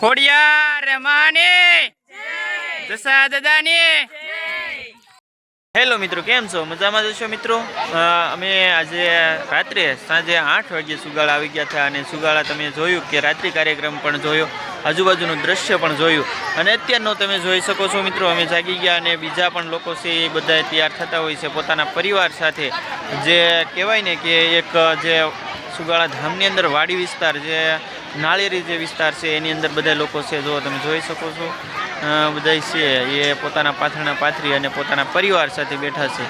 ખોડિયાર માની. દશા દાદાની. હેલો મિત્રો કેમ છો? મજામાં જશો મિત્રો? અમે આજે રાત્રે સાંજે આઠ વાગે સુગાળા આવી ગયા હતા અને સુગાળા તમે જોયું કે રાત્રિ કાર્યક્રમ પણ જોયો આજુબાજુનું દ્રશ્ય પણ જોયું. અને અત્યારનો તમે જોઈ શકો છો મિત્રો અમે જાગી ગયા અને બીજા પણ લોકો છે એ બધા તૈયાર થતા હોય છે પોતાના પરિવાર સાથે. જે કહેવાય ને કે એક જે સુગાળા ધામની અંદર વાડી વિસ્તાર જે નાળિયેરી જે વિસ્તાર છે, એની અંદર બધા લોકો છે, જો તમે જોઈ શકો છો બધા છે, એ પોતાના પાથરણા પાથરી અને પોતાના પરિવાર સાથે બેઠા છે.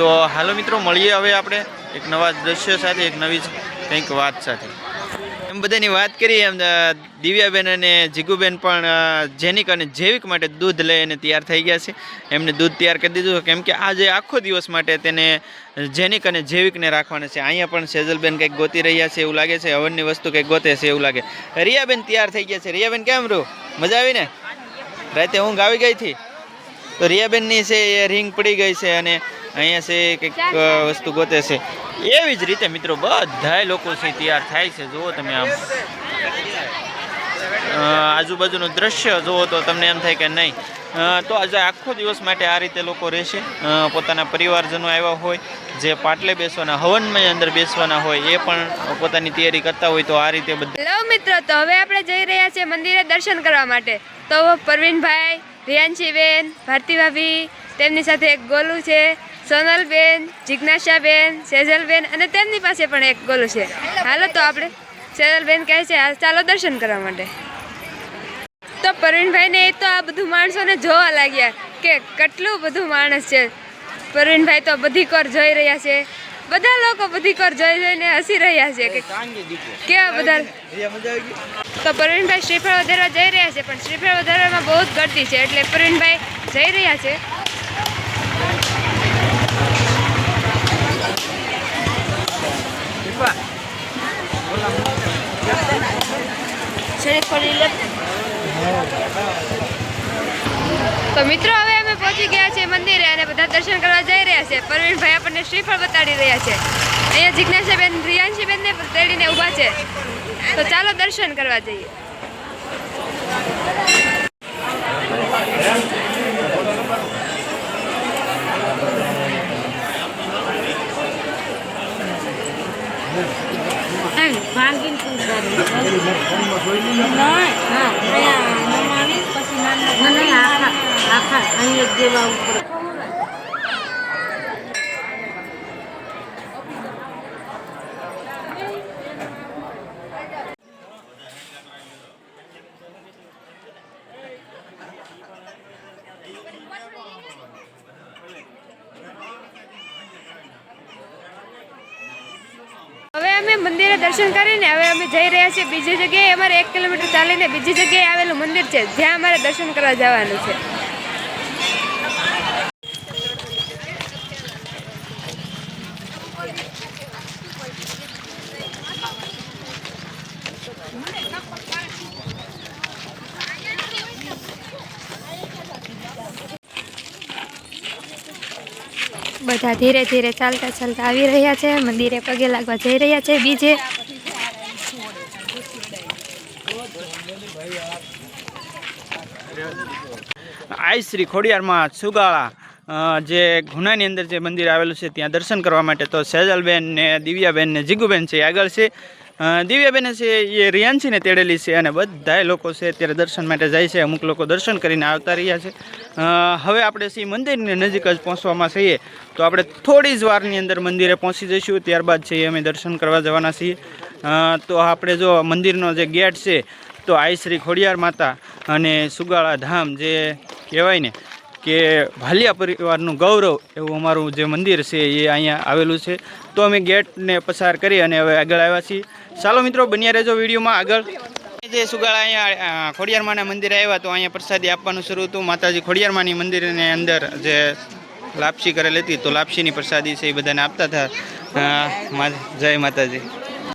તો હાલો મિત્રો, મળીએ હવે આપણે એક નવા દ્રશ્ય સાથે, એક નવી કંઈક વાત સાથે. એમ બધાની વાત કરીએ, એમ દિવ્યાબેન અને જીગુબેન પણ જેનિક અને જૈવિક માટે દૂધ લઈને તૈયાર થઈ ગયા છે. એમને દૂધ તૈયાર કરી દીધું કેમ કે આજે આખો દિવસ માટે તેને જેનિક અને જૈવિકને રાખવાના છે. અહીંયા પણ સેજલબેન કંઈક ગોતી રહ્યા છે એવું લાગે છે. હવનની વસ્તુ કંઈક ગોતે છે એવું લાગે. રિયાબેન તૈયાર થઈ ગયા છે. રિયાબેન કેમ રહું મજા આવી ને? રાતે ઊંઘ આવી ગઈ હતી? તો રિયાબેનની છે એ રિંગ પડી ગઈ છે અને અહીંયા છે કંઈક વસ્તુ ગોતે છે. એવી જ રીતે મિત્રો બધાય લોકો છે તૈયાર થાય છે. જુઓ તમે આમ. આજુબાજુનું દ્રશ્ય જુઓ તો તમને એમ થાય કે નહીં. તો આજે આખો દિવસ માટે આ રીતે લોકો રહેશે. પોતાના પરિવારજનો આવ્યા હોય, જે પાટલે બેસવાના હવનમય અંદર બેસવાના હોય, એ પણ પોતાની તૈયારી કરતા હોય તો આ રીતે બધા હેલો મિત્રો, તો હવે આપણે જઈ રહ્યા છીએ મંદિરે દર્શન કરવા માટે. તો પરવીનભાઈ રિયાંશીબેન ભારતી ભાભી તેમની સાથે એક ગોલું છે. સોનલબેન જિજ્ઞાસાબેન સેજલબેન અને તેમની પાસે પણ એક ગોલું છે. હાલો તો આપણે સેજલબેન કહે છે "હા, ચાલો દર્શન કરવા માટે. તો પરવીનભાઈને એ તો આ બધું માણસોને જોવા લાગ્યા કે કેટલું બધું માણસ છે. પ્રવીણભાઈ તો બધી કોર જોઈ રહ્યા છે. બધા લોકો બધી કોર જોઈ જોઈને હસી રહ્યા છે કે કેવા બધા. તો પ્રવીણભાઈ શ્રીફળ વધારવા જઈ રહ્યા છે પણ શ્રીફળ વધારવામાં બહુ જ ગળતી છે એટલે પ્રવીણભાઈ જઈ રહ્યા છે. તો મિત્રો હવે અમે પહોંચી ગયા છીએ મંદિરે અને બધા દર્શન કરવા જઈ રહ્યા છે. પરવીનભાઈ આપણને શ્રીફળ બતાડી રહ્યા છે. અહીંયા જિજ્ઞાસાબેન રિયાંશીબેનને તેડીને ઊભા છે. તો ચાલો દર્શન કરવા જઈએ. હવે અમે મંદિરે દર્શન કરીને હવે અમે જઈ રહ્યા છીએ. બીજી જગ્યાએ અમારે એક કિલોમીટર ચાલીને બીજી જગ્યાએ આવેલું મંદિર છે. જ્યાં અમારે દર્શન કરવા જવાનું છે. બધા ધીરે ધીરે ચાલતા ચાલતા આવી રહ્યા છે, મંદિરે પગે લાગવા જઈ રહ્યા છે, બીજે. આઈ શ્રી ખોડિયારમાં સુગાળા. જે ગુનાની અંદર જે મંદિર આવેલું છે, ત્યાં દર્શન કરવા માટે તો સેજલબેન ને દિવ્યાબેન ને જીગુબેન છે આગળ છે. દિવ્યાબેન છે એ રિયાન્સીને તેડેલી છે અને બધાય લોકો છે અત્યારે દર્શન માટે જાય છે, અમુક લોકો દર્શન કરીને આવતા રહ્યા છે. હવે આપણે સી મંદિરની નજીક જ પહોંચવામાં છીએ. તો આપણે થોડી જ વારની અંદર મંદિરે પહોંચી જઈશું, ત્યારબાદ છે અમે દર્શન કરવા જવાના છીએ. તો આપણે જો મંદિરનો જે ગેટ છે, તો આઈ શ્રી ખોડિયાર માતા અને સુગાળા ધામ જે કહેવાય ને કે ભાલિયા પરિવારનું ગૌરવ એવું અમારું જે મંદિર છે એ અહીંયા આવેલું છે. તો અમે ગેટને પસાર કરી અને હવે આગળ આવ્યા છીએ. ચાલો મિત્રો, બન્યા રહેજો વિડીયોમાં આગળ. જે સુગાળા અહીંયા ખોડિયારમાના મંદિરે આવ્યા, તો અહીંયા પ્રસાદી આપવાનું શરૂ હતું. માતાજી ખોડિયારમાની મંદિરની અંદર જે લાપસી કરેલી હતી, તો લાપસીની પ્રસાદી છે એ બધાને આપતા હતા. જય માતાજી.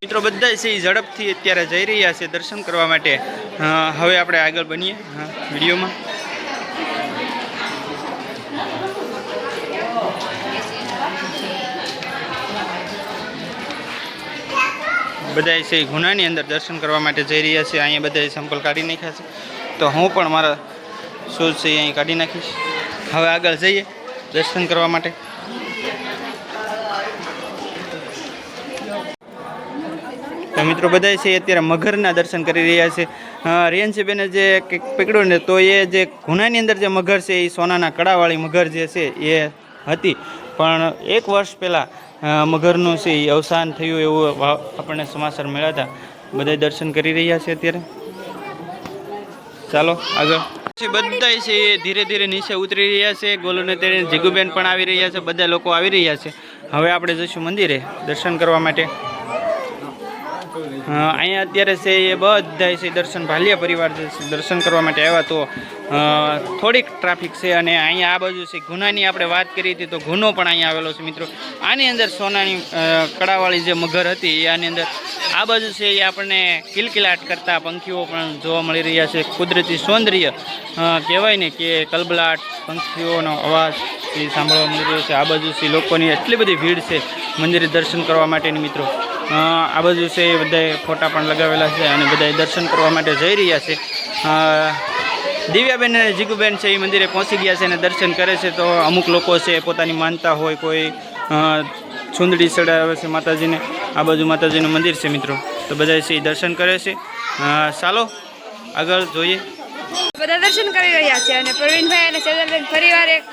મિત્રો, બધા છે એ ઝડપથી અત્યારે જઈ રહ્યા છે દર્શન કરવા માટે. હવે આપણે આગળ બનીએ. વિડીયોમાં. બધા છે ગુનાની અંદર દર્શન કરવા માટે જઈ રહ્યા છે. અહીંયા બધા સંપલ કાઢી નાખ્યા છે. તો હું પણ મારા શૂઝ છે અહીં કાઢી નાખીશ. હવે આગળ જઈએ દર્શન કરવા માટે. તો મિત્રો બધા છે અત્યારે મગરના દર્શન કરી રહ્યા છે. રિયન્સીબેને જે પકડ્યું ને તો એ જે ગુનાની અંદર જે મગર છે એ સોનાના કડાવાળી મગર જે છે એ હતી. પણ એક વર્ષ પહેલાં મગરનું છે એ અવસાન થયું એવું આપણને સમાચાર મળ્યા હતા. બધા દર્શન કરી રહ્યા છે અત્યારે. ચાલો, આગળ. બધા છે એ ધીરે ધીરે નીચે ઉતરી રહ્યા છે. ગોલુને તેડે જીગુબેન પણ આવી રહ્યા છે. બધા લોકો આવી રહ્યા છે. હવે આપણે જઈશું મંદિરે દર્શન કરવા માટે. અહીંયા અત્યારે છે એ બધા છે દર્શન. ભાલિયા પરિવાર દર્શન કરવા માટે આવ્યા તો થોડીક ટ્રાફિક છે અને અહીંયા આ બાજુ છે. ગુનાની આપણે વાત કરી હતી તો ગુનો પણ અહીંયા આવેલો છે, મિત્રો. આની અંદર સોનાની કળાવાળી જે મગર હતી, એ આની અંદર આ બાજુ છે, એ આપણને કિલકિલાટ કરતા પંખીઓ પણ જોવા મળી રહ્યા છે. કુદરતી સૌંદર્ય કહેવાય ને કે કલબલાટ, પંખીઓનો અવાજ એ સાંભળવા મળી રહ્યો છે. આ બાજુ છે, લોકોની એટલી બધી ભીડ છે મંદિરે દર્શન કરવા માટેની, મિત્રો. આ બાજુ છે, એ બધાએ ફોટા પણ લગાવેલા છે અને બધાએ દર્શન કરવા માટે જઈ રહ્યા છે. દિવ્યાબેન અને જીગુબેન છે એ મંદિરે પહોંચી ગયા છે અને દર્શન કરે છે. તો અમુક લોકો છે પોતાની માનતા હોય, કોઈ છુંદડી ચડાવે છે માતાજીને. આ બાજુ માતાજીનું મંદિર છે મિત્રો. તો બધા છે દર્શન કરે છે. ચાલો, આગળ જોઈએ. બધા દર્શન કરી રહ્યા છે અને પ્રવીણભાઈ અને સેજલબેન ફરીવાર એક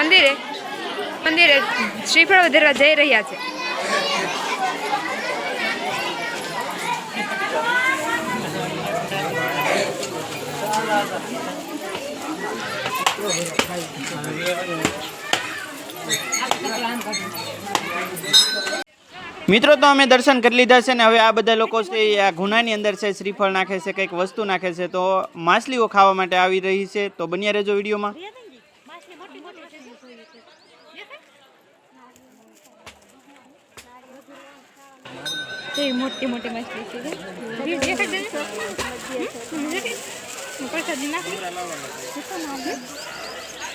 મંદિરે મંદિરે શ્રીફળ વધારવા જઈ રહ્યા છે. મિત્રો, તો અમે દર્શન કરી લીધા છે ને હવે આ બધા લોકો છે આ ગુનાની અંદર છે, શ્રીફળ નાખે છે, કંઈક વસ્તુ નાખે છે. તો માછલીઓ ખાવા માટે આવી રહી છે. તો બન્યા રહેજો વિડીયોમાં. મોટી મોટી માછલી છે. પ્રસાદી નાખી?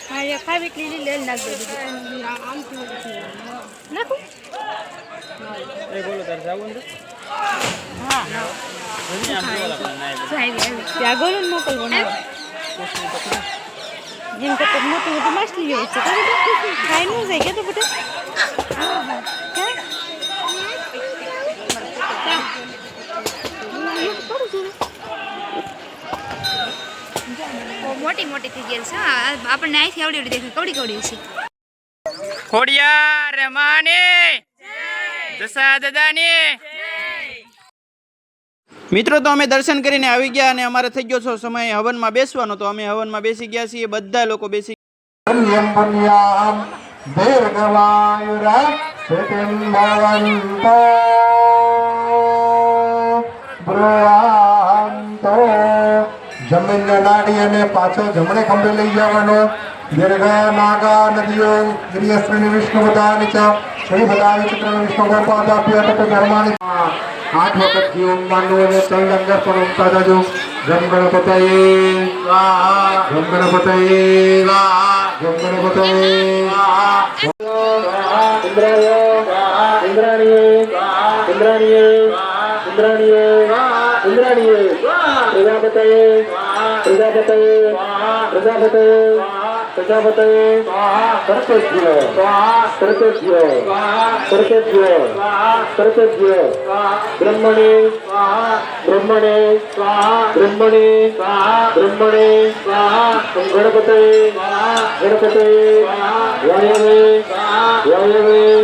હા એ ખાવી એટલી લીલી નાખ દે નાખું ત્યાં ગોળું મોકલવો જેમ કે મોટું મોટી માછલી હોય છે ખાઈ ન જાય કે તો બધા મોટી મોટી થઈ ગયેલી છે. આપણને અહીંથી આવડી આવડી દેખાય. કવડી કવડી છે. ખોડિયા રમાને દશા દાદાને. મિત્રો તો અમે દર્શન કરીને આવી ગયા અને અમારે થઈ ગયો છો સમય હવનમાં બેસવાનો. તો અમે હવનમાં બેસી ગયા છીએ. બધા લોકો બેસી ગયા જમીન જમીનને નાડી અને પાછો જમણે ખંભે લઈ જવાનો. દીર્ઘા નાગા, નદીઓ ગિરિયશ્રીની વિષ્ણુ બધાની ચ શ્રી બધાની ચિત્રને વિષ્ણુ ગોપાદ આપ્યો આઠ વખત જીવ માનવું અને ત્રણ લંગર પણ ઉમતા જજો. જમ ગણપતય જમ ગણપતય જમ ગણપતય ઇન્દ્રાય ઇન્દ્રાણીય ઇન્દ્રાણીય ઇન્દ્રાણીય પ્રજાપતયે પ્રજાપતયે પ્રજાપતયે પ્રજાપતયે કર્તવ્ય કર્તવ્ય કર્તવ્ય કર્તવ્ય બ્રહ્મણે બ્રહ્મણે બ્રહ્મણે બ્રહ્મણે. ગણપતે ગણપતે. વાયવે વાયવે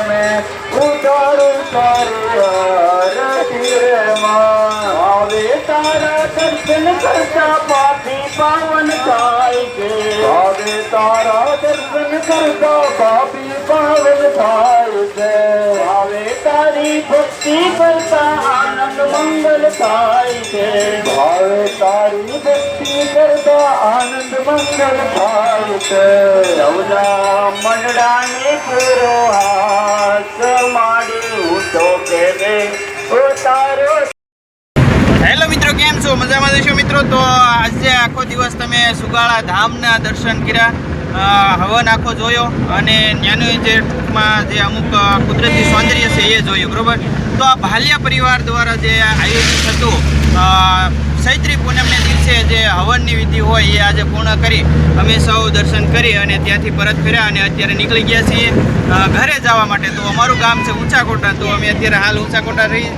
પ્રેમે ઉતારું તારે આરતી રે માં. તારા દર્શન કરતા પાવન થાય છે. આવે તારા દર્શન પાપી પાવન થાય છે. આવે તારી ભક્તિ કરતા આનંદ મંગલ થાય છે. આવે તારી આનંદ મંગલ થાય છે મંડળાને પૂરો હાથ માડી ઉઠો હેલો મિત્રો, કેમ છો? મજામાં જશો મિત્રો? તો આજે આખો દિવસ તમે સુગાળા ધામના દર્શન કર્યા. હવન આખો જોયો અને ત્યાંનું જે ટૂંકમાં જે અમુક કુદરતી સૌંદર્ય છે એ જોયું, બરોબર? તો આ ભાલિયા પરિવાર દ્વારા જે આયોજિત હતું ચૈત્રી પૂનમને દિવસે જે હવનની વિધિ હોય એ આજે પૂર્ણ કરી અમે સૌ દર્શન કરી અને ત્યાંથી પરત ફર્યા અને અત્યારે નીકળી ગયા છીએ. ઘરે જવા માટે. તો અમારું ગામ છે ઊંચાકોટા. તો અમે અત્યારે હાલ ઊંચાકોટા રહી